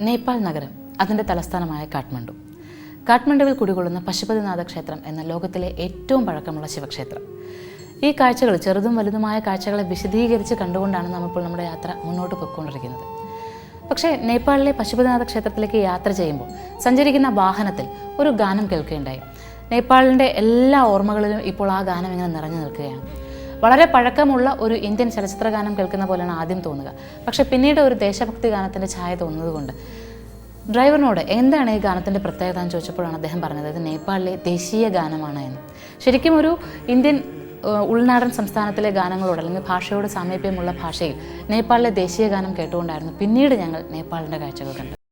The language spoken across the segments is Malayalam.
നേപ്പാൾ നഗരം അതിന്റെ തലസ്ഥാനമായ കാഠ്മണ്ഡു. കാഠ്മണ്ഡുവിൽ കുടികൊള്ളുന്ന പശുപതിനാഥ ക്ഷേത്രം എന്ന ലോകത്തിലെ ഏറ്റവും പഴക്കമുള്ള ശിവക്ഷേത്രം. ഈ കാഴ്ചകൾ ചെറുതും വലുതുമായ കാഴ്ചകളെ വിശദീകരിച്ച് കണ്ടുകൊണ്ടാണ് നമ്മളിപ്പോൾ നമ്മുടെ യാത്ര മുന്നോട്ട് പോയിക്കൊണ്ടിരിക്കുന്നത്. പക്ഷേ നേപ്പാളിലെ പശുപതിനാഥ ക്ഷേത്രത്തിലേക്ക് യാത്ര ചെയ്യുമ്പോൾ സഞ്ചരിക്കുന്ന വാഹനത്തിൽ ഒരു ഗാനം കേൾക്കുകയുണ്ടായി. നേപ്പാളിന്റെ എല്ലാ ഓർമ്മകളിലും ഇപ്പോൾ ആ ഗാനം ഇങ്ങനെ നിറഞ്ഞു നിൽക്കുകയാണ്. വളരെ പഴക്കമുള്ള ഒരു ഇന്ത്യൻ ചലച്ചിത്ര ഗാനം കേൾക്കുന്ന പോലെയാണ് ആദ്യം തോന്നുക. പക്ഷെ പിന്നീട് ഒരു ദേശഭക്തി ഗാനത്തിന്റെ ഛായ തോന്നുന്നതുകൊണ്ട്. ഡ്രൈവറിനോട് എന്താണ് ഈ ഗാനത്തിന്റെ പ്രത്യേകത? എന്ന് ചോദിച്ചപ്പോഴാണ് അദ്ദേഹം പറഞ്ഞത് ഇത് നേപ്പാളിലെ ദേശീയ ഗാനമാണ് എന്ന്. ശരിക്കും ഒരു ഇന്ത്യൻ ഉൾനാടൻ സംസ്ഥാനത്തിലെ ഗാനങ്ങളോട് അല്ലെങ്കിൽ ഭാഷയോട് സാമീപ്യമുള്ള ഭാഷയിൽ നേപ്പാളിലെ ദേശീയ ഗാനം കേട്ടുകൊണ്ടായിരുന്നു പിന്നീട് ഞങ്ങൾ നേപ്പാളിന്റെ കാഴ്ചകൾ കണ്ടത്.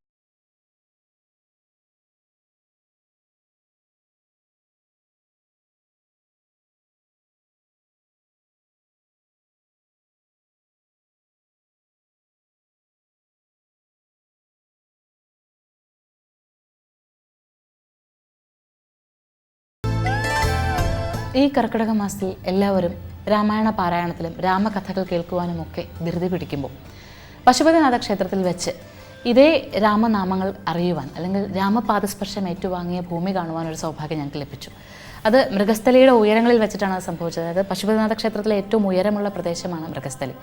ഈ കർക്കിടക മാസത്തിൽ എല്ലാവരും രാമായണ പാരായണത്തിലും രാമകഥകൾ കേൾക്കുവാനും ഒക്കെ ധൃതി പിടിക്കുമ്പോൾ പശുപതിനാഥ ക്ഷേത്രത്തിൽ വെച്ച് ഇതേ രാമനാമങ്ങൾ അറിയുവാൻ അല്ലെങ്കിൽ രാമപാദസ്പർശം ഏറ്റുവാങ്ങിയ ഭൂമി കാണുവാൻ ഒരു സൗഭാഗ്യം ഞങ്ങൾക്ക് ലഭിച്ചു. അത് മൃഗസ്ഥലിയുടെ ഉയരങ്ങളിൽ വെച്ചിട്ടാണ് അത് സംഭവിച്ചത്. അതായത് പശുപതിനാഥ ക്ഷേത്രത്തിലെ ഏറ്റവും ഉയരമുള്ള പ്രദേശമാണ് മൃഗസ്ഥലി.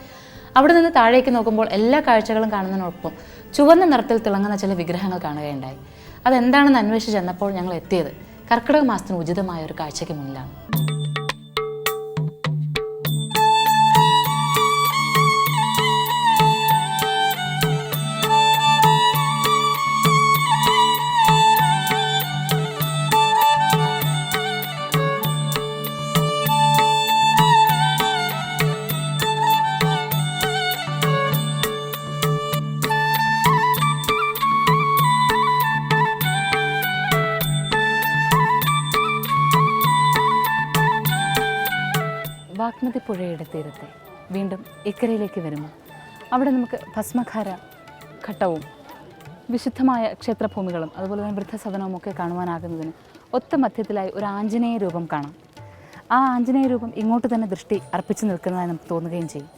അവിടെ നിന്ന് താഴേക്ക് നോക്കുമ്പോൾ എല്ലാ കാഴ്ചകളും കാണുന്നതിനൊപ്പം ചുവന്ന നിറത്തിൽ തിളങ്ങുന്ന ചില വിഗ്രഹങ്ങൾ കാണുകയുണ്ടായി. അതെന്താണെന്ന് അന്വേഷിച്ച് ചെന്നപ്പോൾ ഞങ്ങൾ എത്തിയത് കർക്കിടക മാസത്തിന് ഉചിതമായ ഒരു കാഴ്ചയ്ക്ക് മുന്നിലാണ്. പുഴയുടെ തീരത്തെ വീണ്ടും ഇക്കരയിലേക്ക് വരുമ്പോൾ അവിടെ നമുക്ക് ഭസ്മഖാര ഘട്ടവും വിശുദ്ധമായ ക്ഷേത്രഭൂമികളും അതുപോലെ തന്നെ വൃദ്ധസദനവും ഒക്കെ കാണുവാനാകുന്നതിന് ഒത്ത മധ്യത്തിലായി ഒരു ആഞ്ജനേയ രൂപം കാണാം. ആ ആഞ്ജനേയ രൂപം ഇങ്ങോട്ട് തന്നെ ദൃഷ്ടി അർപ്പിച്ചു നിൽക്കുന്നതായി നമുക്ക് തോന്നുകയും ചെയ്യും.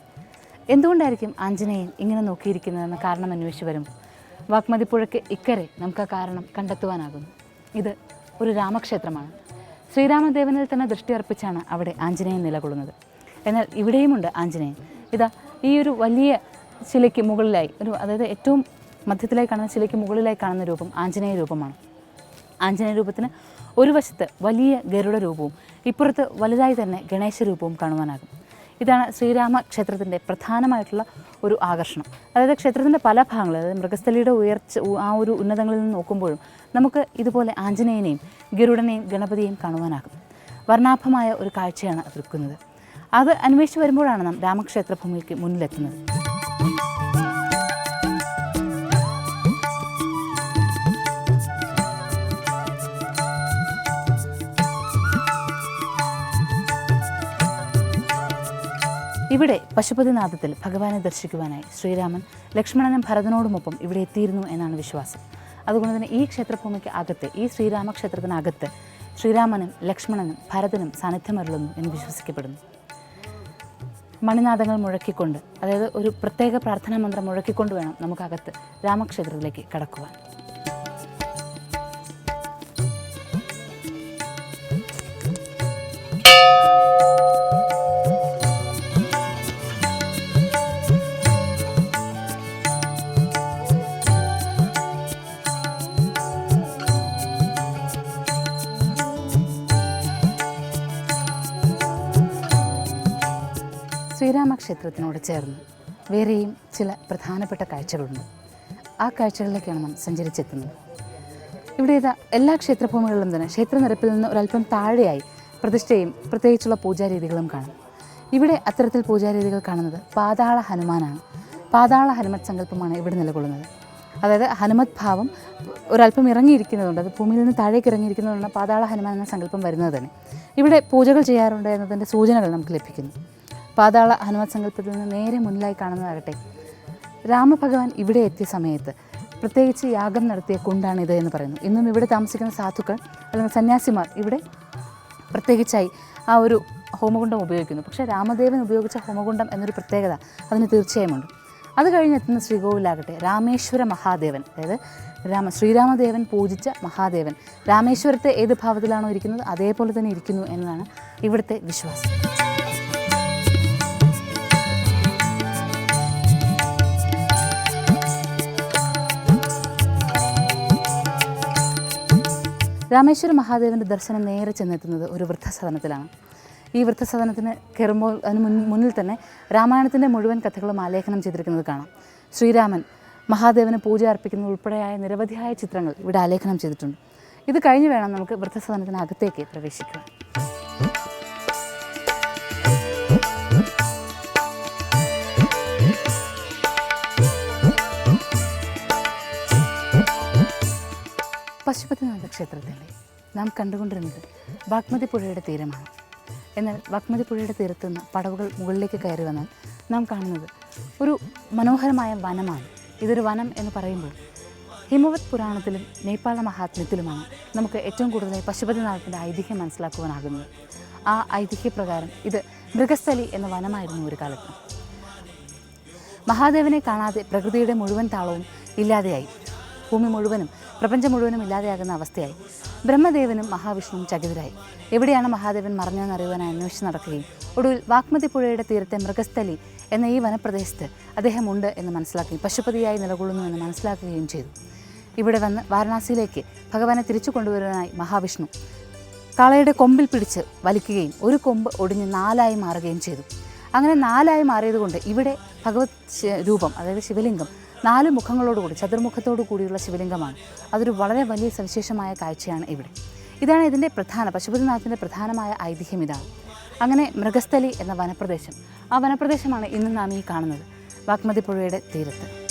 എന്തുകൊണ്ടായിരിക്കും ആഞ്ജനേയൻ ഇങ്ങനെ നോക്കിയിരിക്കുന്നതെന്ന് കാരണം അന്വേഷിച്ച് വരും വാഗ്മതിപ്പുഴയ്ക്ക് ഇക്കരെ നമുക്ക് ആ കാരണം കണ്ടെത്തുവാനാകുന്നു. ഇത് ഒരു രാമക്ഷേത്രമാണ്. ശ്രീരാമദേവനിൽ തന്നെ ദൃഷ്ടി അർപ്പിച്ചാണ് അവിടെ ആഞ്ജനേയൻ നിലകൊള്ളുന്നത്. എന്നാൽ ഇവിടെയുമുണ്ട് ആഞ്ജനേയൻ. ഇതാ ഈ ഒരു വലിയ ശിലയ്ക്ക് മുകളിലായി ഒരു അതായത് ഏറ്റവും മധ്യത്തിലായി കാണുന്ന ശിലയ്ക്ക് മുകളിലായി കാണുന്ന രൂപം ആഞ്ജനേയ രൂപമാണ്. ആഞ്ജനേയ രൂപത്തിന് ഒരു വശത്ത് വലിയ ഗരുഡ രൂപവും ഇപ്പുറത്ത് വലുതായി തന്നെ ഗണേശ രൂപവും കാണുവാനാകും. ഇതാണ് ശ്രീരാമ ക്ഷേത്രത്തിന്റെ പ്രധാനമായിട്ടുള്ള ഒരു ആകർഷണം. അതായത് ക്ഷേത്രത്തിന്റെ പല ഭാഗങ്ങൾ അതായത് മൃഗസ്ഥലിയുടെ ഉയർച്ച ആ ഒരു ഉന്നതങ്ങളിൽ നിന്ന് നോക്കുമ്പോഴും നമുക്ക് ഇതുപോലെ ആഞ്ജനേയനെയും ഗരുഡനെയും ഗണപതിയെയും കാണുവാനാകും. വർണാഭമായ ഒരു കാഴ്ചയാണ് അത് ഒരുക്കുന്നത് അത് അന്വേഷിച്ച് വരുമ്പോഴാണ് നാം രാമക്ഷേത്ര ഭൂമിക്ക് മുന്നിലെത്തുന്നത്. ഇവിടെ പശുപതിനാഥത്തിൽ ഭഗവാനെ ദർശിക്കുവാനായി ശ്രീരാമൻ ലക്ഷ്മണനും ഭരതനോടുമൊപ്പം ഇവിടെ എത്തിയിരുന്നു എന്നാണ് വിശ്വാസം. അതുകൊണ്ട് തന്നെ ഈ ക്ഷേത്രഭൂമിക്ക് അകത്ത് ഈ ശ്രീരാമക്ഷേത്രത്തിനകത്ത് ശ്രീരാമനും ലക്ഷ്മണനും ഭരതനും സാന്നിധ്യമരുളുന്നു എന്ന് വിശ്വസിക്കപ്പെടുന്നു. മണിനാദങ്ങൾ മുഴക്കിക്കൊണ്ട് അതായത് ഒരു പ്രത്യേക പ്രാർത്ഥനാ മന്ത്രം മുഴക്കിക്കൊണ്ട് വേണം നമുക്കകത്ത് രാമക്ഷേത്രത്തിലേക്ക് കടക്കുവാൻ. ശ്രീരാമക്ഷേത്രത്തിനോട് ചേർന്ന് വേറെയും ചില പ്രധാനപ്പെട്ട കാഴ്ചകളുണ്ട്. ആ കാഴ്ചകളിലേക്കാണ് നാം സഞ്ചരിച്ചെത്തുന്നത്. ഇവിടെ ഇതാ എല്ലാ ക്ഷേത്രഭൂമികളിലും തന്നെ ക്ഷേത്രനിരപ്പിൽ നിന്ന് ഒരല്പം താഴെയായി പ്രതിഷ്ഠയും പ്രത്യേകിച്ചുള്ള പൂജാരീതികളും കാണും. ഇവിടെ അത്തരത്തിൽ പൂജാരീതികൾ കാണുന്നത് പാതാള ഹനുമാനാണ്. പാതാള ഹനുമത് സങ്കല്പമാണ് ഇവിടെ നിലകൊള്ളുന്നത്. അതായത് ഹനുമത് ഭാവം ഒരല്പം ഇറങ്ങിയിരിക്കുന്നതുകൊണ്ട് അത് ഭൂമിയിൽ നിന്ന് താഴേക്ക് ഇറങ്ങിയിരിക്കുന്നതുകൊണ്ട് പാതാള ഹനുമാൻ എന്ന സങ്കല്പം വരുന്നത് തന്നെ. ഇവിടെ പൂജകൾ ചെയ്യാറുണ്ട് എന്നതിന്റെ സൂചനകൾ നമുക്ക് ലഭിക്കുന്നു. പാതാള ഹനുമാൻ സങ്കല്പത്തിൽ നിന്ന് നേരെ മുന്നിലായി കാണുന്നതാകട്ടെ. രാമഭഗവാൻ ഇവിടെ എത്തിയ സമയത്ത് പ്രത്യേകിച്ച് യാഗം നടത്തിയ കുണ്ടാണിത് എന്ന് പറയുന്നു. ഇന്നും ഇവിടെ താമസിക്കുന്ന സാധുക്കൾ അല്ലെങ്കിൽ സന്യാസിമാർ ഇവിടെ പ്രത്യേകിച്ചായി ആ ഒരു ഹോമകുണ്ഡം ഉപയോഗിക്കുന്നു. പക്ഷേ രാമദേവൻ ഉപയോഗിച്ച ഹോമകുണ്ഡം എന്നൊരു പ്രത്യേകത അതിന് തീർച്ചയായുമുണ്ട്. അത് കഴിഞ്ഞെത്തുന്ന ശ്രീകോവിലാകട്ടെ രാമേശ്വര മഹാദേവൻ അതായത് രാമ ശ്രീരാമദേവൻ പൂജിച്ച മഹാദേവൻ രാമേശ്വരത്തെ ഏത് ഭാവത്തിലാണോ ഇരിക്കുന്നത് അതേപോലെ തന്നെ ഇരിക്കുന്നു എന്നതാണ് ഇവിടുത്തെ വിശ്വാസം. രാമേശ്വര മഹാദേവന്റെ ദർശനം നേരെ ചെന്നെത്തുന്നത് ഒരു വൃദ്ധസദനത്തിലാണ്. ഈ വൃദ്ധസദനത്തിന് കയറുമ്പോൾ അതിന് മുന്നിൽ തന്നെ രാമായണത്തിന്റെ മുഴുവൻ കഥകളും ആലേഖനം ചെയ്തിരിക്കുന്നത് കാണാം. ശ്രീരാമൻ മഹാദേവന് പൂജ അർപ്പിക്കുന്ന ഉൾപ്പെടെയായ നിരവധിയായ ചിത്രങ്ങൾ ഇവിടെ ആലേഖനം ചെയ്തിട്ടുണ്ട്. ഇത് കഴിഞ്ഞ് വേണം നമുക്ക് വൃദ്ധസദനത്തിനകത്തേക്ക് പ്രവേശിക്കുവാൻ. പശുപതിനാഥ ക്ഷേത്രത്തിൽ നാം കണ്ടുകൊണ്ടിരുന്നത് ബാഗ്മതി പുഴയുടെ തീരമാണ്. എന്നാൽ ബാഗ്മതി പുഴയുടെ തീരത്ത് നിന്ന് പടവുകൾ മുകളിലേക്ക് കയറി വന്നാൽ നാം കാണുന്നത് ഒരു മനോഹരമായ വനമാണ്. ഇതൊരു വനം എന്ന് പറയുമ്പോൾ ഹിമവത് പുരാണത്തിലും നേപ്പാള മഹാത്മ്യത്തിലുമാണ് നമുക്ക് ഏറ്റവും കൂടുതലായി പശുപതിനാഥത്തിന്റെ ഐതിഹ്യം മനസ്സിലാക്കുവാനാകുന്നത്. ആ ഐതിഹ്യപ്രകാരം ഇത് മൃഗസ്ഥലി എന്ന വനമായിരുന്നു ഒരു കാലത്ത്. മഹാദേവനെ കാണാതെ പ്രകൃതിയുടെ മുഴുവൻ താളവും ഇല്ലാതെയായി. ഭൂമി മുഴുവനും പ്രപഞ്ചം മുഴുവനും ഇല്ലാതെയാകുന്ന അവസ്ഥയായി. ബ്രഹ്മദേവനും മഹാവിഷ്ണുവും ചകിതരായി. എവിടെയാണ് മഹാദേവൻ മറഞ്ഞതെന്ന് അറിയുവാനായി അന്വേഷിച്ച് നടക്കുകയും ഒടുവിൽ വാഗ്മതി പുഴയുടെ തീരത്തെ മൃഗസ്ഥലി എന്ന ഈ വനപ്രദേശത്ത് അദ്ദേഹം ഉണ്ട് എന്ന് മനസ്സിലാക്കി പശുപതിയായി നിലകൊള്ളുന്നു എന്ന് മനസ്സിലാക്കുകയും ചെയ്തു. ഇവിടെ വന്ന് വാരണാസിയിലേക്ക് ഭഗവാനെ തിരിച്ചു കൊണ്ടുവരുവാനായി മഹാവിഷ്ണു കാളയുടെ കൊമ്പിൽ പിടിച്ച് വലിക്കുകയും ഒരു കൊമ്പ് ഒടിഞ്ഞ് നാലായി മാറുകയും ചെയ്തു. അങ്ങനെ നാലായി മാറിയതുകൊണ്ട് ഇവിടെ ഭഗവത് രൂപം അതായത് ശിവലിംഗം നാല് മുഖങ്ങളോടുകൂടി ചതുർമുഖത്തോടു കൂടിയുള്ള ശിവലിംഗമാണ്. അതൊരു വളരെ വലിയ സവിശേഷമായ കാഴ്ചയാണ് ഇവിടെ. ഇതാണ് ഇതിന്റെ പ്രധാന പശുപതിനാഥിന്റെ പ്രധാനമായ ഐതിഹ്യം ഇതാണ്. അങ്ങനെ മൃഗസ്ഥലി എന്ന വനപ്രദേശം ആ വനപ്രദേശമാണ് ഇന്ന് നാം ഈ കാണുന്നത്. വാഗ്മതി പുഴയുടെ തീരത്ത്.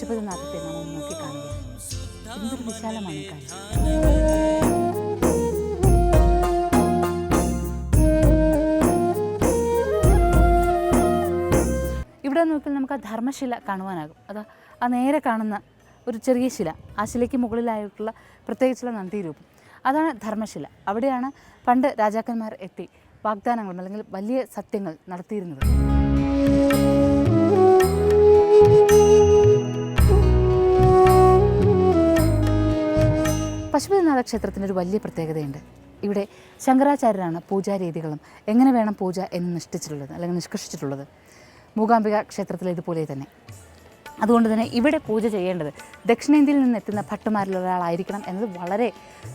പശുപതിനാഥത്തെ നാം ഒന്ന് നോക്കിക്കാണുകയാണ് എന്തൊരു വിശാലമാണ് കാഴ്ച. ഇവിടെ നോക്കിയാൽ നമുക്ക് ആ ധർമ്മശില കാണുവാനാകും. അത് ആ നേരെ കാണുന്ന ഒരു ചെറിയ ശില. ആ ശിലയ്ക്ക് മുകളിലായിട്ടുള്ള പ്രത്യേകിച്ചുള്ള നന്ദിരൂപം. അതാണ് ധർമ്മശില. അവിടെയാണ് പണ്ട് രാജാക്കന്മാർ എത്തി വാഗ്ദാനങ്ങളും അല്ലെങ്കിൽ വലിയ സത്യങ്ങൾ നടത്തിയിരുന്നത്. പശുപതിനാഥ ക്ഷേത്രത്തിന് ഒരു വലിയ പ്രത്യേകതയുണ്ട്. ഇവിടെ ശങ്കരാചാര്യരാണ് പൂജാരീതികളും എങ്ങനെ വേണം പൂജ എന്ന് നിഷ്ഠിച്ചിട്ടുള്ളത് അല്ലെങ്കിൽ നിഷ്കർഷിച്ചിട്ടുള്ളത്. മൂകാംബിക ക്ഷേത്രത്തിലെ ഇതുപോലെ തന്നെ. അതുകൊണ്ട് തന്നെ ഇവിടെ പൂജ ചെയ്യേണ്ടത് ദക്ഷിണേന്ത്യയിൽ നിന്ന് എത്തുന്ന ഭട്ടുമാരിൽ ഒരാളായിരിക്കണം എന്നത് വളരെ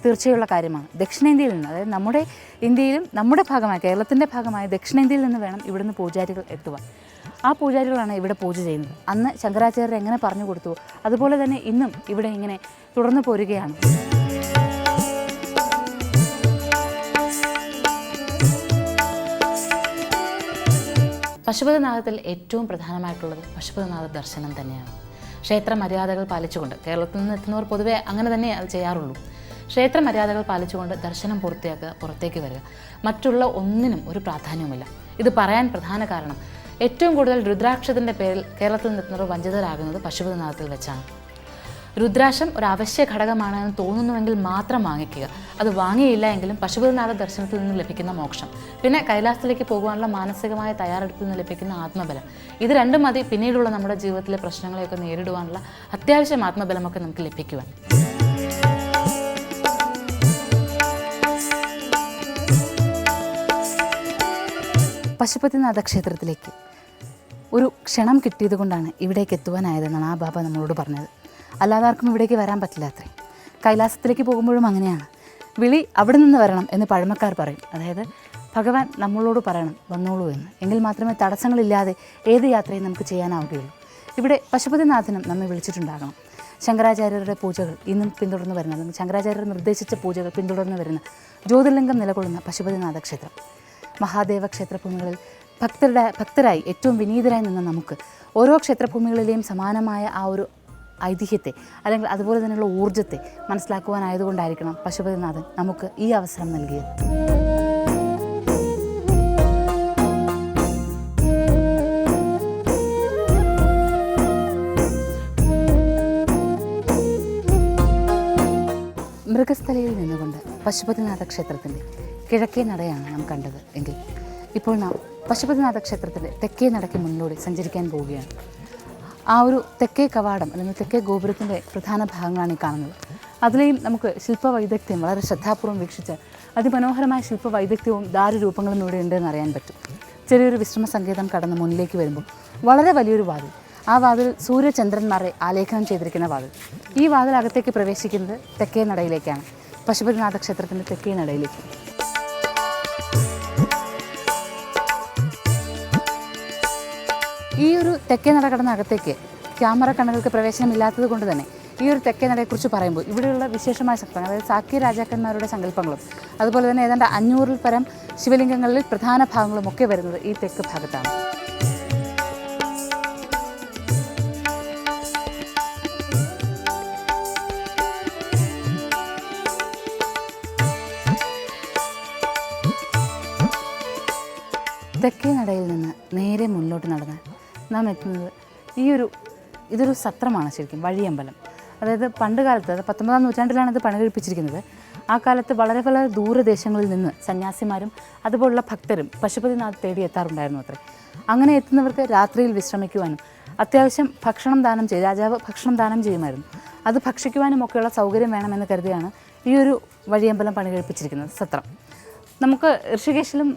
തീർച്ചയുള്ള കാര്യമാണ്. ദക്ഷിണേന്ത്യയിൽ നിന്ന് അതായത് നമ്മുടെ ഇന്ത്യയിലും നമ്മുടെ ഭാഗമായ കേരളത്തിന്റെ ഭാഗമായ ദക്ഷിണേന്ത്യയിൽ നിന്ന് വേണം ഇവിടുന്ന് പൂജാരികൾ എത്തുക ആ പൂജാരികളാണ് ഇവിടെ പൂജ ചെയ്യുന്നത്. അന്ന് ശങ്കരാചാര്യർ എങ്ങനെ പറഞ്ഞു കൊടുത്തു? അതുപോലെ തന്നെ ഇന്നും ഇവിടെ ഇങ്ങനെ തുടർന്നു പോരുകയാണ്. പശുപതിനാഥത്തിൽ ഏറ്റവും പ്രധാനമായിട്ടുള്ളത് പശുപതിനാഥ ദർശനം തന്നെയാണ്. ക്ഷേത്ര മര്യാദകൾ പാലിച്ചുകൊണ്ട് കേരളത്തിൽ നിന്ന് എത്തുന്നവർ പൊതുവെ അങ്ങനെ തന്നെ അത് ചെയ്യാറുള്ളൂ. ക്ഷേത്ര മര്യാദകൾ പാലിച്ചുകൊണ്ട് ദർശനം പൂർത്തിയാക്കുക പുറത്തേക്ക് വരിക മറ്റുള്ള ഒന്നിനും ഒരു പ്രാധാന്യവുമില്ല. ഇത് പറയാൻ പ്രധാന കാരണം ഏറ്റവും കൂടുതൽ രുദ്രാക്ഷത്തിന്റെ പേരിൽ കേരളത്തിൽ നിന്നെത്തുന്നവർ വഞ്ചിതരാകുന്നത് പശുപതിനാഥത്തിൽ വെച്ചാണ്. രുദ്രാക്ഷം ഒരു അവശ്യ ഘടകമാണ് എന്ന് തോന്നുന്നുവെങ്കിൽ മാത്രം വാങ്ങിക്കുക. അത് വാങ്ങിയില്ല എങ്കിലും പശുപതിനാഥ ദർശനത്തിൽ നിന്ന് ലഭിക്കുന്ന മോക്ഷം. പിന്നെ കൈലാസത്തിലേക്ക് പോകുവാനുള്ള മാനസികമായ തയ്യാറെടുപ്പിൽ നിന്ന് ലഭിക്കുന്ന ആത്മബലം. ഇത് രണ്ടും മതി. പിന്നീടുള്ള നമ്മുടെ ജീവിതത്തിലെ പ്രശ്നങ്ങളെയൊക്കെ നേരിടുവാനുള്ള അത്യാവശ്യം ആത്മബലമൊക്കെ നമുക്ക് ലഭിക്കുവാൻ. പശുപതിനാഥ ക്ഷേത്രത്തിലേക്ക്. ഒരു ക്ഷണം കിട്ടിയത് കൊണ്ടാണ് ഇവിടേക്ക് എത്തുവാനായതെന്നാണ് ആ ബാബ നമ്മളോട് പറഞ്ഞത്. അല്ലാതെ ആർക്കും ഇവിടേക്ക് വരാൻ പറ്റില്ല അത്രേ. കൈലാസത്തിലേക്ക് പോകുമ്പോഴും അങ്ങനെയാണ്. വിളി അവിടെ നിന്ന് വരണം എന്ന് പഴമക്കാർ പറയും. അതായത് ഭഗവാൻ നമ്മളോട് പറയണം വന്നോളൂ എന്ന്. എങ്കിൽ മാത്രമേ തടസ്സങ്ങളില്ലാതെ ഏത് യാത്രയും നമുക്ക് ചെയ്യാനാവുകയുള്ളൂ. ഇവിടെ പശുപതിനാഥനും നമ്മെ വിളിച്ചിട്ടുണ്ടാകണം. ശങ്കരാചാര്യരുടെ പൂജകൾ ഇന്നും പിന്തുടർന്ന് വരുന്ന അല്ലെങ്കിൽ ശങ്കരാചാര്യർ നിർദ്ദേശിച്ച പൂജകൾ പിന്തുടർന്ന് വരുന്ന ജ്യോതിർലിംഗം നിലകൊള്ളുന്ന പശുപതിനാഥ ക്ഷേത്രം. മഹാദേവ ക്ഷേത്രഭൂമികളിൽ ഭക്തരുടെ ഭക്തരായി ഏറ്റവും വിനീതരായി നിന്ന നമുക്ക് ഓരോ ക്ഷേത്രഭൂമികളിലെയും സമാനമായ ആ ഒരു ഐതിഹ്യത്തെ അല്ലെങ്കിൽ അതുപോലെ തന്നെയുള്ള ഊർജത്തെ മനസ്സിലാക്കുവാനായതുകൊണ്ടായിരിക്കണം പശുപതിനാഥൻ നമുക്ക് ഈ അവസരം നൽകിയത്. മൃഗസ്ഥലയിൽ നിന്നുകൊണ്ട് പശുപതിനാഥ ക്ഷേത്രത്തിന്റെ കിഴക്കേ നടയാണ് നാം കണ്ടത് എങ്കിൽ ഇപ്പോൾ നാം പശുപതിനാഥ ക്ഷേത്രത്തിന്റെ തെക്കേ നടയ്ക്ക് മുന്നിലൂടെ സഞ്ചരിക്കാൻ പോവുകയാണ്. ആ ഒരു തെക്കേ കവാടം അല്ലെങ്കിൽ തെക്കേ ഗോപുരത്തിന്റെ പ്രധാന ഭാഗങ്ങളാണ് ഈ കാണുന്നത്. അതിലെയും നമുക്ക് ശില്പവൈദഗ്ധ്യം വളരെ ശ്രദ്ധാപൂർവം വീക്ഷിച്ച് അതിമനോഹരമായ ശില്പവൈദഗ്ധ്യവും ദാരുരൂപങ്ങളും ഇവിടെ ഉണ്ടെന്ന് അറിയാൻ പറ്റും. ചെറിയൊരു വിശ്രമ സങ്കേതം കടന്ന് മുന്നിലേക്ക് വരുമ്പോൾ വളരെ വലിയൊരു വാതിൽ. ആ വാതിൽ സൂര്യചന്ദ്രന്മാരെ ആലേഖനം ചെയ്തിരിക്കുന്ന വാതിൽ. ഈ വാതിൽ അകത്തേക്ക് പ്രവേശിക്കുന്നത് തെക്കേ നടയിലേക്കാണ്. പശുപതിനാഥ ക്ഷേത്രത്തിന്റെ തെക്കേ നടയിലേക്ക്. ഈ ഒരു തെക്കേ നട കടന്ന അകത്തേക്ക് ക്യാമറ കണ്ണുകൾക്ക് പ്രവേശനമില്ലാത്തത് കൊണ്ട് തന്നെ ഈ ഒരു തെക്കേ നടയെക്കുറിച്ച് പറയുമ്പോൾ ഇവിടെയുള്ള വിശേഷമായ ശക്തങ്ങൾ അതായത് സാക്യ രാജാക്കന്മാരുടെ സങ്കല്പങ്ങളും അതുപോലെ തന്നെ ഏതാണ്ട് അഞ്ഞൂറിൽ പരം ശിവലിംഗങ്ങളിൽ പ്രധാന ഭാഗങ്ങളും ഒക്കെ വരുന്നത് ഈ തെക്ക് ഭാഗത്താണ്. തെക്കേ നടയിൽ നിന്ന് നേരെ മുന്നോട്ട് നടന്നാൽ നാം എത്തുന്നത് ഈ ഒരു ഇതൊരു സത്രമാണ് ശരിക്കും വഴിയമ്പലം. അതായത് പണ്ട് കാലത്ത് പത്തൊമ്പതാം നൂറ്റാണ്ടിലാണ് ഇത് പണികഴിപ്പിച്ചിരിക്കുന്നത്. ആ കാലത്ത് വളരെ പല ദൂരദേശങ്ങളിൽ നിന്ന് സന്യാസിമാരും അതുപോലുള്ള ഭക്തരും പശുപതിനാഥ് തേടി എത്താറുണ്ടായിരുന്നു അത്രേ. അങ്ങനെ എത്തുന്നവർക്ക് രാത്രിയിൽ വിശ്രമിക്കുവാനും അത്യാവശ്യം ഭക്ഷണം ദാനം ചെയ്ത് രാജാവ് ഭക്ഷണം ദാനം ചെയ്യുമായിരുന്നു. അത് ഭക്ഷിക്കുവാനും ഒക്കെയുള്ള സൗകര്യം വേണമെന്ന് കരുതിയാണ് ഈ ഒരു വഴിയമ്പലം പണികഴിപ്പിച്ചിരിക്കുന്നത് സത്രം. നമുക്ക് ഋഷികേശിലും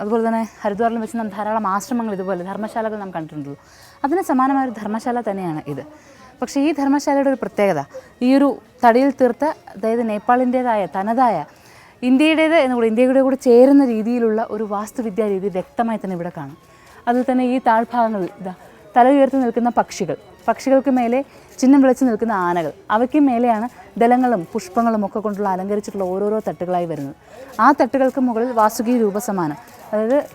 അതുപോലെ തന്നെ ഹരിദ്വാറിലും വെച്ച് നാം ധാരാളം ആശ്രമങ്ങൾ ഇതുപോലെ ധർമ്മശാലകൾ നാം കണ്ടിട്ടുണ്ടല്ലോ. അതിന് സമാനമായ ഒരു ധർമ്മശാല തന്നെയാണ് ഇത്. പക്ഷേ ഈ ധർമ്മശാലയുടെ ഒരു പ്രത്യേകത ഈ ഒരു തടിയിൽ തീർത്ത അതായത് നേപ്പാളിന്റേതായ തനതായ ഇന്ത്യയുടേത് എന്നുകൂടി ഇന്ത്യയുടെ കൂടെ ചേരുന്ന രീതിയിലുള്ള ഒരു വാസ്തുവിദ്യാ രീതി വ്യക്തമായി തന്നെ ഇവിടെ കാണാം. അതിൽ തന്നെ ഈ താഴ്ഭാഗങ്ങളിൽ ഇതാ തല ഉയർത്തി നിൽക്കുന്ന പക്ഷികൾ. പക്ഷികൾക്ക് മേലെ ചിഹ്നം വിളിച്ച് നിൽക്കുന്ന ആനകൾ. അവയ്ക്ക് മേലെയാണ് ദലങ്ങളും പുഷ്പങ്ങളും ഒക്കെ കൊണ്ടുള്ള അലങ്കരിച്ചിട്ടുള്ള ഓരോരോ തട്ടുകളായി വരുന്നത്. ആ തട്ടുകൾക്ക് മുകളിൽ വാസുകി രൂപസമാനം. അതായത്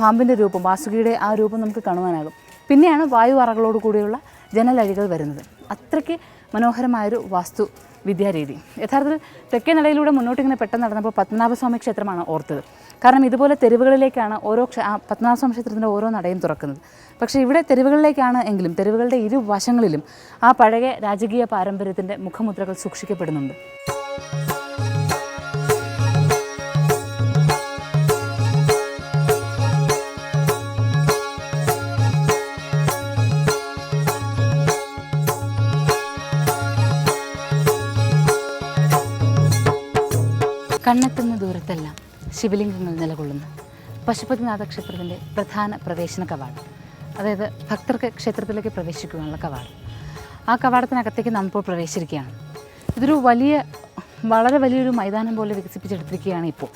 പാമ്പിന്റെ രൂപം വാസുകിയുടെ ആ രൂപം നമുക്ക് കാണുവാനാകും. പിന്നെയാണ് വായു അറകളോട് കൂടിയുള്ള ജനലഴികൾ വരുന്നത്. അത്രയ്ക്ക് മനോഹരമായൊരു വാസ്തു വിദ്യാരീതി. യഥാർത്ഥത്തിൽ തെക്കേ നടയിലൂടെ മുന്നോട്ടിങ്ങനെ പെട്ടെന്ന് നടന്നപ്പോൾ പത്മനാഭസ്വാമി ക്ഷേത്രമാണ് ഓർത്തത്. കാരണം ഇതുപോലെ തെരുവുകളിലേക്കാണ് ഓരോ പത്മനാഭസ്വാമി ക്ഷേത്രത്തിന്റെ ഓരോ നടയും തുറക്കുന്നത്. പക്ഷേ ഇവിടെ തെരുവുകളിലേക്കാണ് എങ്കിലും തെരുവുകളുടെ ഇരു വശങ്ങളിലും ആ പഴയ രാജകീയ പാരമ്പര്യത്തിന്റെ മുഖമുദ്രകൾ സൂക്ഷിക്കപ്പെടുന്നുണ്ട്. ശിവലിംഗങ്ങൾ നിലകൊള്ളുന്നു. പശുപതിനാഥ ക്ഷേത്രത്തിന്റെ പ്രധാന പ്രവേശന കവാടം. അതായത് ഭക്തർക്ക് ക്ഷേത്രത്തിലേക്ക് പ്രവേശിക്കുവാനുള്ള കവാടം. ആ കവാടത്തിനകത്തേക്ക് നാം ഇപ്പോൾ പ്രവേശിച്ചിരിക്കുകയാണ്. ഇതൊരു വലിയ വളരെ വലിയൊരു മൈതാനം പോലെ വികസിപ്പിച്ചെടുത്തിരിക്കുകയാണ് ഇപ്പോൾ.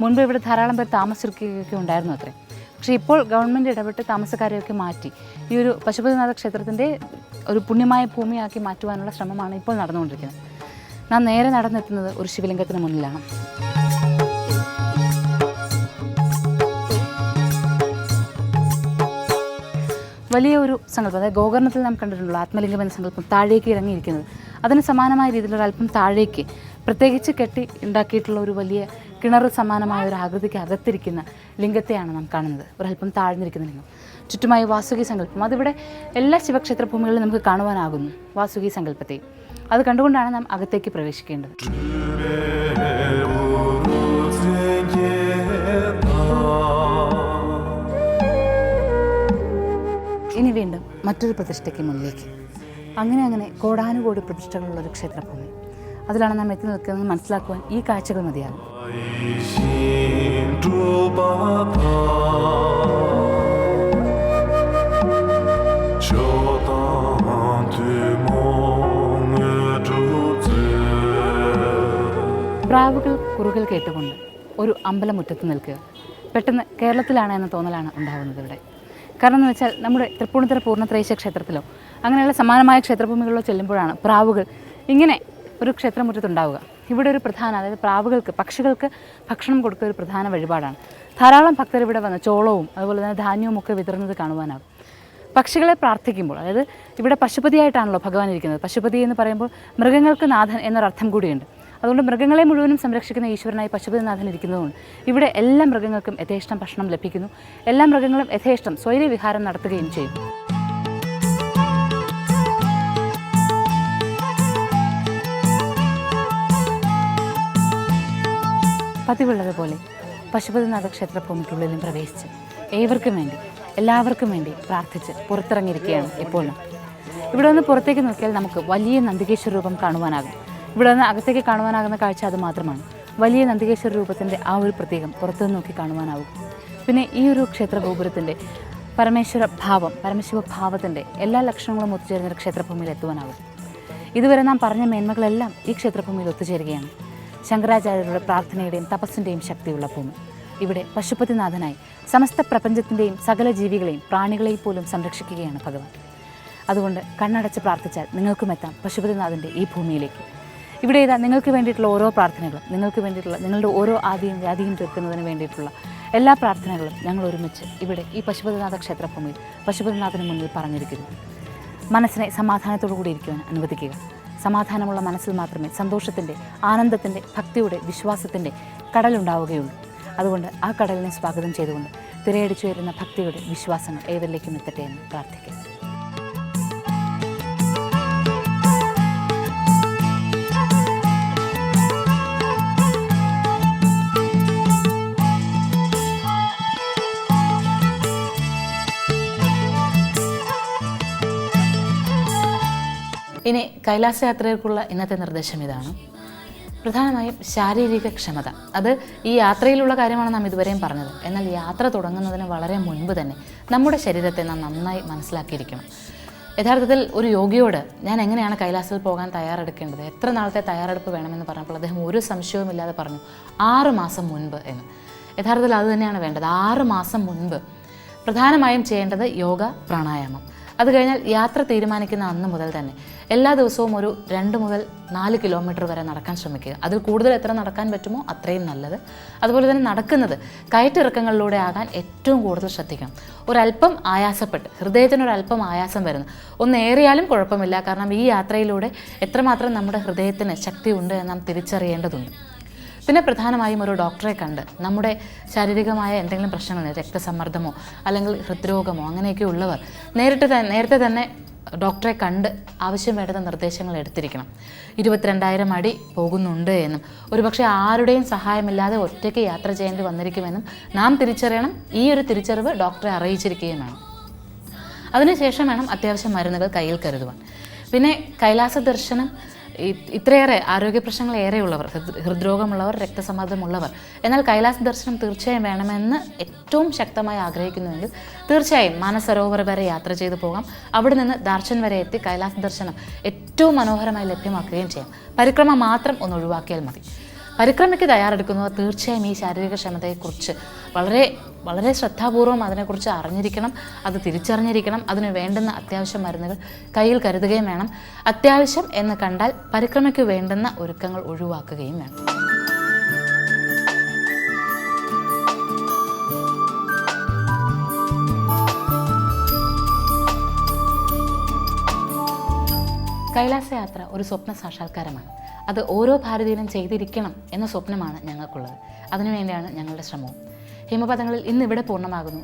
മുൻപ് ഇവിടെ ധാരാളം പേർ താമസിക്കുകയൊക്കെ ഉണ്ടായിരുന്നു അത്രേ. പക്ഷേ ഇപ്പോൾ ഗവൺമെന്റ് ഇടപെട്ട് താമസക്കാരെയൊക്കെ മാറ്റി ഈ ഒരു പശുപതിനാഥ ക്ഷേത്രത്തിന്റെ ഒരു പുണ്യമായ ഭൂമിയാക്കി മാറ്റുവാനുള്ള ശ്രമമാണ് ഇപ്പോൾ നടന്നുകൊണ്ടിരിക്കുന്നത്. നാം നേരെ നടന്നെത്തുന്നത് ഒരു ശിവലിംഗത്തിന് മുന്നിലാണ്. വലിയ ഒരു സങ്കല്പം. അതായത് ഗോകർണത്തിൽ നാം കണ്ടിട്ടുള്ളൂ ആത്മലിംഗം എന്ന സങ്കല്പം താഴേക്ക് ഇറങ്ങിയിരിക്കുന്നത്. അതിന് സമാനമായ രീതിയിലുള്ള അല്പം താഴേക്ക് പ്രത്യേകിച്ച് കെട്ടി ഉണ്ടാക്കിയിട്ടുള്ള ഒരു വലിയ കിണർ സമാനമായ ഒരു ആകൃതിക്ക് അകത്തിരിക്കുന്ന ലിംഗത്തെയാണ് നാം കാണുന്നത്. ഒരല്പം താഴ്ന്നിരിക്കുന്ന ലിംഗം. ചുറ്റുമായി വാസുകി സങ്കല്പം. അതിവിടെ എല്ലാ ശിവക്ഷേത്ര ഭൂമികളിലും നമുക്ക് കാണുവാനാകുന്നു വാസുകി സങ്കല്പത്തെ. അത് കണ്ടുകൊണ്ടാണ് നാം അകത്തേക്ക് പ്രവേശിക്കേണ്ടത്. മറ്റൊരു പ്രതിഷ്ഠയ്ക്ക് മുന്നിലേക്ക്. അങ്ങനെ അങ്ങനെ കോടാനുകോടി പ്രതിഷ്ഠകളുള്ള ഒരു ക്ഷേത്രഭൂമി. അതിലാണ് നാം എത്തി നിൽക്കുന്നത് മനസ്സിലാക്കുവാൻ ഈ കാഴ്ചകൾ മതിയാകും. പ്രാവുകൾ കുറുകൾ കേട്ടുകൊണ്ട് ഒരു അമ്പലമുറ്റത്ത് നിൽക്കുക. പെട്ടെന്ന് കേരളത്തിലാണ് എന്ന തോന്നലാണ് ഉണ്ടാകുന്നത് ഇവിടെ. കാരണം എന്ന് വെച്ചാൽ നമ്മുടെ തൃപ്പൂണിത്തുറ പൂർണത്രേശ്യ ക്ഷേത്രത്തിലോ അങ്ങനെയുള്ള സമാനമായ ക്ഷേത്രഭൂമികളിലോ ചെല്ലുമ്പോഴാണ് പ്രാവുകൾ ഇങ്ങനെ ഒരു ക്ഷേത്രമുറ്റത്തുണ്ടാവുക. ഇവിടെ ഒരു പ്രധാന അതായത് പ്രാവുകൾക്ക് പക്ഷികൾക്ക് ഭക്ഷണം കൊടുക്കുക ഒരു പ്രധാന വഴിപാടാണ്. ധാരാളം ഭക്തർ ഇവിടെ വന്ന് ചോളവും അതുപോലെ തന്നെ ധാന്യവും ഒക്കെ വിതറുന്നത് കാണുവാനാകും പക്ഷികളെ പ്രാർത്ഥിക്കുമ്പോൾ അതായത് ഇവിടെ പശുപതിയായിട്ടാണല്ലോ ഭഗവാൻ ഇരിക്കുന്നത്. പശുപതി എന്ന് പറയുമ്പോൾ മൃഗങ്ങൾക്ക് നാഥൻ എന്നൊരർത്ഥം കൂടിയുണ്ട്. അതുകൊണ്ട് മൃഗങ്ങളെ മുഴുവനും സംരക്ഷിക്കുന്ന ഈശ്വരനായി പശുപതിനാഥൻ ഇരിക്കുന്നതുകൊണ്ട് ഇവിടെ എല്ലാ മൃഗങ്ങൾക്കും യഥേഷ്ടം ഭക്ഷണം ലഭിക്കുന്നു. എല്ലാ മൃഗങ്ങളും യഥേഷ്ടം സ്വൈര്യവിഹാരം നടത്തുകയും ചെയ്യും. പതിവുള്ളതുപോലെ പശുപതിനാഥ ക്ഷേത്രഭൂമിക്കുള്ളിലും പ്രവേശിച്ച് ഏവർക്കും വേണ്ടി എല്ലാവർക്കും വേണ്ടി പ്രാർത്ഥിച്ച് പുറത്തിറങ്ങിയിരിക്കുകയാണ് ഇപ്പോൾ നാം. ഇവിടെ നിന്ന് പുറത്തേക്ക് നോക്കിയാൽ നമുക്ക് വലിയ നന്ദികേശ്വര രൂപം കാണുവാനാകും. ഇവിടെ നിന്ന് അകത്തേക്ക് കാണുവാനാകുന്ന കാഴ്ച അത് മാത്രമാണ്. വലിയ നന്ദികേശ്വര രൂപത്തിന്റെ ആ ഒരു പ്രത്യേകം പുറത്തുനിന്ന് നോക്കി കാണുവാനാവും പിന്നെ ഈ ഒരു ക്ഷേത്ര ഗോപുരത്തിന്റെ പരമേശ്വര ഭാവം പരമശിവ ഭാവത്തിന്റെ എല്ലാ ലക്ഷണങ്ങളും ഒത്തുചേരുന്ന ക്ഷേത്രഭൂമിയിൽ എത്തുവാനാവും ഇതുവരെ നാം പറഞ്ഞ മേന്മകളെല്ലാം ഈ ക്ഷേത്രഭൂമിയിൽ ഒത്തുചേരുകയാണ്. ശങ്കരാചാര്യരുടെ പ്രാർത്ഥനയുടെയും തപസ്സിന്റെയും ശക്തിയുള്ള ഭൂമി. ഇവിടെ പശുപതിനാഥനായി സമസ്ത പ്രപഞ്ചത്തിന്റെയും സകല ജീവികളെയും പ്രാണികളെയും പോലും സംരക്ഷിക്കുകയാണ് ഭഗവാൻ. അതുകൊണ്ട് കണ്ണടച്ച് പ്രാർത്ഥിച്ചാൽ നിങ്ങൾക്കും എത്താം പശുപതിനാഥന്റെ ഈ ഭൂമിയിലേക്ക്. ഇവിടെ ഇതാ നിങ്ങൾക്ക് വേണ്ടിയിട്ടുള്ള ഓരോ പ്രാർത്ഥനകളും നിങ്ങൾക്ക് വേണ്ടിയിട്ടുള്ള നിങ്ങളുടെ ഓരോ ആദിയും വ്യാധിയും തീർക്കുന്നതിന് വേണ്ടിയിട്ടുള്ള എല്ലാ പ്രാർത്ഥനകളും ഞങ്ങൾ ഒരുമിച്ച് ഇവിടെ ഈ പശുപതിനാഥ ക്ഷേത്രഭൂമിയിൽ പശുപതിനാഥന് മുന്നിൽ പറഞ്ഞിരിക്കുന്നു. മനസ്സിനെ സമാധാനത്തോടു കൂടി ഇരിക്കുവാൻ അനുവദിക്കുക. സമാധാനമുള്ള മനസ്സിൽ മാത്രമേ സന്തോഷത്തിന്റെ ആനന്ദത്തിന്റെ ഭക്തിയുടെ വിശ്വാസത്തിന്റെ കടലുണ്ടാവുകയുള്ളൂ അതുകൊണ്ട് ആ കടലിനെ സ്വാഗതം ചെയ്തുകൊണ്ട് തിരയടിച്ചു വരുന്ന ഭക്തിയുടെ വിശ്വാസങ്ങൾ ഏവരിലേക്കും എത്തട്ടെ എന്ന് പ്രാർത്ഥിക്കുന്നു. ഇനി കൈലാസയാത്രയ്ക്കുള്ള ഇന്നത്തെ നിർദ്ദേശം ഇതാണ്. പ്രധാനമായും ശാരീരിക ക്ഷമത. അത് ഈ യാത്രയിലുള്ള കാര്യമാണ് നാം ഇതുവരെയും പറഞ്ഞത്. എന്നാൽ യാത്ര തുടങ്ങുന്നതിന് വളരെ മുൻപ് തന്നെ നമ്മുടെ ശരീരത്തെ നാം നന്നായി മനസ്സിലാക്കിയിരിക്കണം. യഥാർത്ഥത്തിൽ ഒരു യോഗിയോട് ഞാൻ എങ്ങനെയാണ് കൈലാസത്തിൽ പോകാൻ തയ്യാറെടുക്കേണ്ടത്? എത്ര നാളത്തെ തയ്യാറെടുപ്പ് വേണമെന്ന് പറഞ്ഞപ്പോൾ അദ്ദേഹം ഒരു സംശയവുമില്ലാതെ പറഞ്ഞു ആറ് മാസം മുൻപ് എന്ന്. യഥാർത്ഥത്തിൽ അത് തന്നെയാണ് വേണ്ടത്. ആറ് മാസം മുൻപ്. പ്രധാനമായും ചെയ്യേണ്ടത് യോഗ പ്രാണായാമം. അത് കഴിഞ്ഞാൽ യാത്ര തീരുമാനിക്കുന്ന അന്ന് മുതൽ തന്നെ എല്ലാ ദിവസവും ഒരു രണ്ട് മുതൽ നാല് കിലോമീറ്റർ വരെ നടക്കാൻ ശ്രമിക്കുക. അതിൽ കൂടുതൽ എത്ര നടക്കാൻ പറ്റുമോ അത്രയും നല്ലത്. അതുപോലെ തന്നെ നടക്കുന്നത് കയറ്റിറക്കങ്ങളിലൂടെ ആകാൻ ഏറ്റവും കൂടുതൽ ശ്രദ്ധിക്കണം. ഒരല്പം ആയാസപ്പെട്ട് ഹൃദയത്തിന് ഒരല്പം ആയാസം വരുന്നു. ഒന്ന് ഏറിയാലും കുഴപ്പമില്ല. കാരണം ഈ യാത്രയിലൂടെ എത്രമാത്രം നമ്മുടെ ഹൃദയത്തിന് ശക്തി ഉണ്ട് എന്ന് നാം തിരിച്ചറിയേണ്ടതുണ്ട്. പിന്നെ പ്രധാനമായും ഒരു ഡോക്ടറെ കണ്ട് നമ്മുടെ ശാരീരികമായ എന്തെങ്കിലും പ്രശ്നങ്ങൾ രക്തസമ്മർദ്ദമോ അല്ലെങ്കിൽ ഹൃദ്രോഗമോ അങ്ങനെയൊക്കെ ഉള്ളവർ നേരിട്ട് നേരത്തെ തന്നെ ഡോക്ടറെ കണ്ട് ആവശ്യം വേണ്ടുന്ന നിർദ്ദേശങ്ങൾ എടുത്തിരിക്കണം. ഇരുപത്തിരണ്ടായിരം അടി പോകുന്നുണ്ട് എന്നും ഒരുപക്ഷെ ആരുടെയും സഹായമില്ലാതെ ഒറ്റയ്ക്ക് യാത്ര ചെയ്യേണ്ടി വന്നിരിക്കുമെന്നും നാം തിരിച്ചറിയണം ഈ ഒരു തിരിച്ചറിവ് ഡോക്ടറെ അറിയിച്ചിരിക്കുകയും വേണം. അതിനുശേഷം വേണം അത്യാവശ്യം മരുന്നുകൾ കയ്യിൽ കരുതുവാൻ. പിന്നെ കൈലാസ ദർശനം ഇത്രയേറെ ആരോഗ്യ പ്രശ്നങ്ങൾ ഏറെയുള്ളവർ ഹൃദ്രോഗമുള്ളവർ രക്തസമ്മർദ്ദമുള്ളവർ. എന്നാൽ കൈലാസ ദർശനം തീർച്ചയായും വേണമെന്ന് ഏറ്റവും ശക്തമായി ആഗ്രഹിക്കുന്നുവെങ്കിൽ തീർച്ചയായും മാനസരോവർ വരെ യാത്ര ചെയ്തു പോകാം. അവിടെ നിന്ന് ദാർശൻ വരെ എത്തി കൈലാസ ദർശനം ഏറ്റവും മനോഹരമായി ലഭ്യമാക്കുകയും ചെയ്യാം. പരിക്രമ മാത്രം ഒന്ന് ഒഴിവാക്കിയാൽ മതി. പരിക്രമയ്ക്ക് തയ്യാറെടുക്കുന്നവർ തീർച്ചയായും ഈ ശാരീരിക ക്ഷമതയെക്കുറിച്ച് വളരെ വളരെ ശ്രദ്ധാപൂർവം അതിനെക്കുറിച്ച് അറിഞ്ഞിരിക്കണം. അത് തിരിച്ചറിഞ്ഞിരിക്കണം. അതിന് വേണ്ടുന്ന അത്യാവശ്യ മരുന്നുകൾ കയ്യിൽ കരുതുകയും വേണം. അത്യാവശ്യം എന്ന് കണ്ടാൽ പരിക്രമയ്ക്ക് വേണ്ടുന്ന ഒരുക്കങ്ങൾ ഒഴിവാക്കുകയും വേണം. കൈലാസയാത്ര ഒരു സ്വപ്ന സാക്ഷാത്കാരമാണ്. അത് ഓരോ ഭാരതീയനും ചെയ്തിരിക്കണം എന്ന സ്വപ്നമാണ് ഞങ്ങൾക്കുള്ളത്. അതിനുവേണ്ടിയാണ് ഞങ്ങളുടെ ശ്രമവും ഹിമപഥങ്ങളിൽ ഇന്നിവിടെ പൂർണമാകുന്നു.